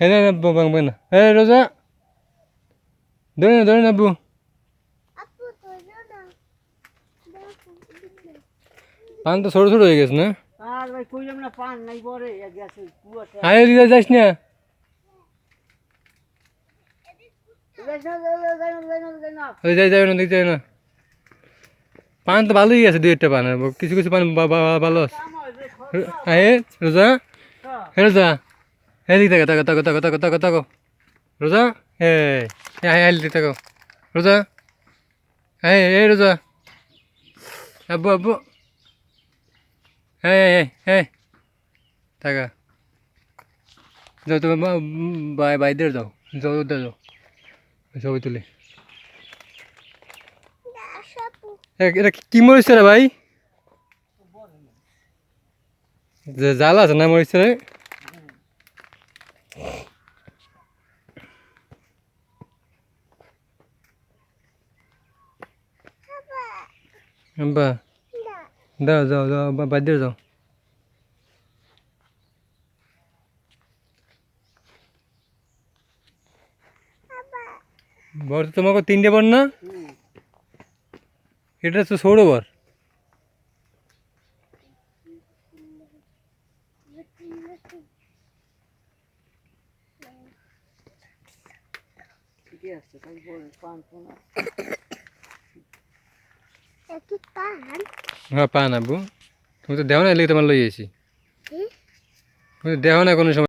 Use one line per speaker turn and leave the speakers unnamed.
এই না বাংবে না এই রোজা ধরে না ধরে না আব্বু পান তো ছোট ছোট হয়ে গেছে না
আর ভাই না পান নাই পরে গেছে কুয়াশা
আরে দিদা যাস না
যাই না না
দেখ যাই না পান তো ভালোই আছে দুই একটা পান কিছু কিছু পান বা- বা- ভালো আছে রোজা হে রোজা এদিক তাকা তাকা তাকা তাকা তাকা তাকা, তাকো। রোজা? হ্যাঁ হ্যাঁ দিক তাকো। রোজা? হ্যাঁ এই রোজা। আব্বু আব্বু। হ্যাঁ হ্যাঁ হ্যাঁ টাকা যাও, তুমি বাই বাইদের যাও যাও ওদের যাও ছবি তুলে। এটা কি মরিচ রে ভাই? জাল আছে না মরিচ রে? বা
না
দাও যাও যাও বা- বাদ দিয়ে যাও বর তো তোমাকে তিনটে বর না
হুম
এটা তো ষোলো বর
ঠিকই আছে তাই বলে পান পোনা
পান।
হ্যাঁ পা না বু তুমি তো দেও না এলে তোমার লই এসি তুমি তো দেও না কোনো সময়।